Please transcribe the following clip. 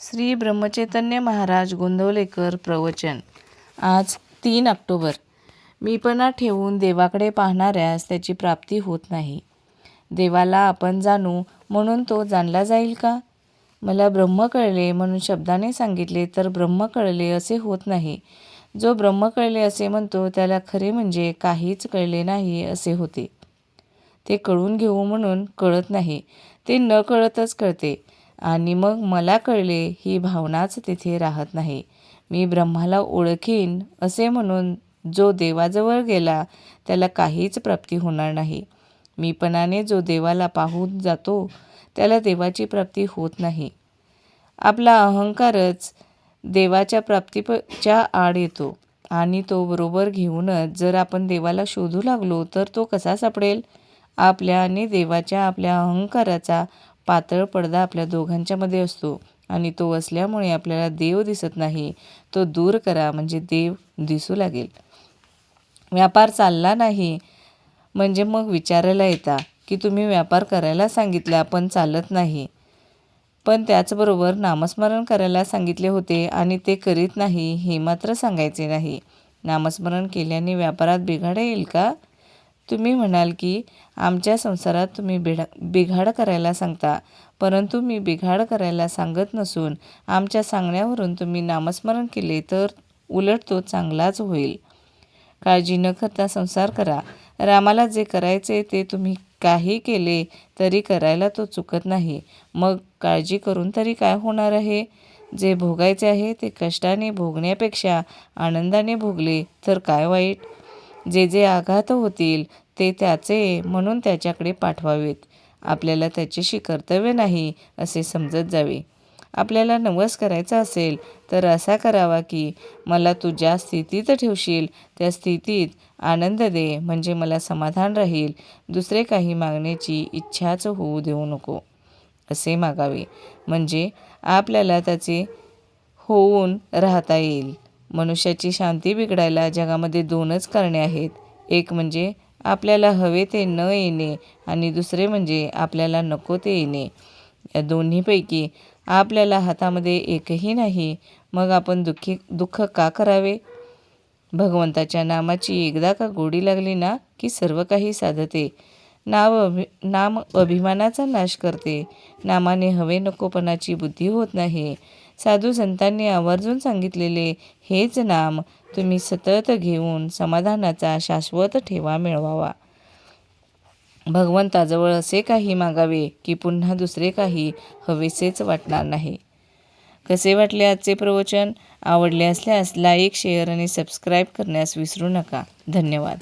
श्री ब्रह्मचैतन्य महाराज गोंदवलेकर प्रवचन. आज तीन ऑक्टोबर. मीपणा ठेवून देवाकडे पाहणाऱ्यास त्याची प्राप्ती होत नाही. देवाला आपण जाणू म्हणून तो जाणला जाईल का? मला ब्रह्म कळले म्हणून शब्दाने सांगितले तर ब्रह्म कळले असे होत नाही. जो ब्रह्म कळले असे म्हणतो त्याला खरे म्हणजे काहीच कळले नाही असे होते. ते कळून घेऊ म्हणून कळत नाही. ते न कळतच कळते. आणि मग मला कळले ही भावनाच तिथे राहत नाही. मी ब्रह्माला ओळखीन असे म्हणून जो देवाजवळ गेला त्याला काहीच प्राप्ती होणार नाही. मीपणाने जो देवाला पाहून जातो त्याला देवाची प्राप्ती होत नाही. आपला अहंकारच देवाच्या प्राप्तीच्या आड येतो आणि तो बरोबर घेऊनच जर आपण देवाला शोधू लागलो तर तो कसा सापडेल? आपल्या आणि देवाच्या आपल्या अहंकाराचा पातळ पडदा आपल्या दोघांच्यामध्ये असतो आणि तो असल्यामुळे आपल्याला देव दिसत नाही तो दूर करा म्हणजे देव दिसू लागेल. व्यापार चालला नाही म्हणजे मग विचारायला येता की तुम्ही व्यापार करायला सांगितला पण चालत नाही. पण त्याचबरोबर नामस्मरण करायला सांगितले होते आणि ते करीत नाही हे मात्र सांगायचे नाही. नामस्मरण केल्याने व्यापारात बिघाड येईल का? तुम्ही म्हणाल की आमच्या संसारात तुम्ही बिढा बिघाड करायला सांगता परंतु मी बिघाड करायला सांगत नसून आमच्या सांगण्यावरून तुम्ही नामस्मरण केले तर उलट तो चांगलाच होईल. काळजी न करता संसार करा. रामाला जे करायचे ते तुम्ही काही केले तरी करायला तो चुकत नाही. मग काळजी करून तरी काय होणार आहे? जे भोगायचे आहे ते कष्टाने भोगण्यापेक्षा आनंदाने भोगले तर काय वाईट? जे जे आघात होतील ते त्याचे म्हणून त्याच्याकडे पाठवावेत. आपल्याला त्याच्याशी कर्तव्य नाही असे समजत जावे. आपल्याला नवस करायचा असेल तर असा करावा की मला तू ज्या स्थितीत ठेवशील त्या स्थितीत आनंद दे म्हणजे मला समाधान राहील. दुसरे काही मागण्याची इच्छाच होऊ देऊ नको असे मागावे. म्हणजे आपल्याला त्याचे होऊन राहता येईल. मनुष्याची शांती बिघडायला जगामध्ये दोनच कारणे आहेत. एक म्हणजे आपल्याला हवे ते न येणे आणि दुसरे म्हणजे आपल्याला नको ते येणे. या दोन्हीपैकी आपल्याला हातामध्ये एकही नाही मग आपण दुःखी दुःख का करावे? भगवंताच्या नामाची एकदा का गोडी लागली ना की सर्व काही साधते? नाव अभि नाम अभिमानाचा नाश करते. नामाने हवे नकोपणाची बुद्धी होत नाही. साधू संतांनी आवर्जून सांगितलेले हेच नाम तुम्ही सतत घेऊन समाधानाचा शाश्वत ठेवा मिळवावा. भगवंताजवळ असे काही मागावे की पुन्हा दुसरे काही हवेसेच वाटणार नाही. कसे वाटले आजचे प्रवचन? आवडले असल्यास लाईक शेअर आणि सबस्क्राईब करण्यास विसरू नका. धन्यवाद.